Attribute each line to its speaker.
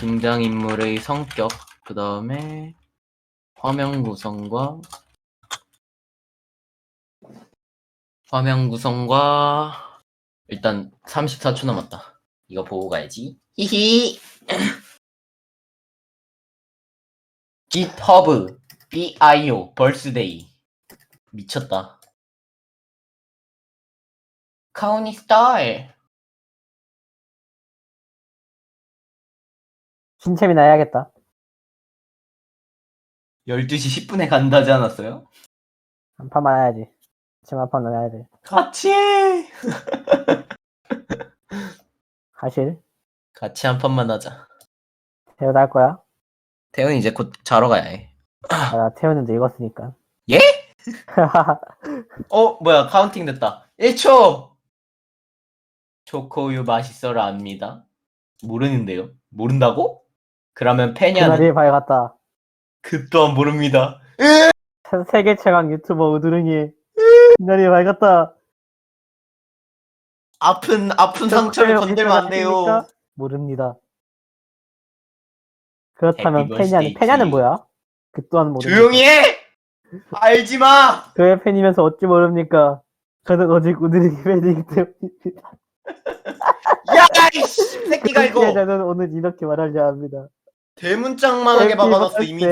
Speaker 1: 등장인물의 성격, 그 다음에 화면 구성과 화면 구성과 일단 34초 남았다. 이거 보고 가야지. 히히. GitHub BIO 벌스데이 미쳤다. 카우니 스타일.
Speaker 2: 신체미나 해야겠다.
Speaker 1: 12시 10분에 간다지 않았어요?
Speaker 2: 한 판만 해야지. 지금 한 판만 해야지.
Speaker 1: 같이 해.
Speaker 2: 하실?
Speaker 1: 같이 한 판만 하자.
Speaker 2: 태우다 할 거야?
Speaker 1: 태훈 이제 곧 자러 가야 해.
Speaker 2: 아, 나 태우는데 읽었으니까.
Speaker 1: 예? 어, 뭐야, 카운팅 됐다. 1초! 초코우유 맛있어라 압니다. 모르는데요? 모른다고? 그러면 페냐는
Speaker 2: 그날이 밝았다.
Speaker 1: 그 또한 모릅니다.
Speaker 2: 세- 세계 최강 유튜버 우두릉이 그날이 밝았다.
Speaker 1: 아픈, 아픈 상처를 건들면 안 돼요.
Speaker 2: 모릅니다. 그렇다면
Speaker 1: Happy
Speaker 2: 페냐는
Speaker 1: birthday
Speaker 2: 페냐는
Speaker 1: to
Speaker 2: 뭐야? 그 또한 모릅니다.
Speaker 1: 조용히 해! 알지 마!
Speaker 2: 그의 팬이면서 어찌 모릅니까? 저는 오직 우두릉이 팬이기 때문입니다.
Speaker 1: 야, 이씨! 새끼가 이거!
Speaker 2: 저는 오늘 이렇게 말하려 합니다.
Speaker 1: 대문짝만하게
Speaker 2: Happy
Speaker 1: 박아놨어,
Speaker 2: birthday.
Speaker 1: 이미지.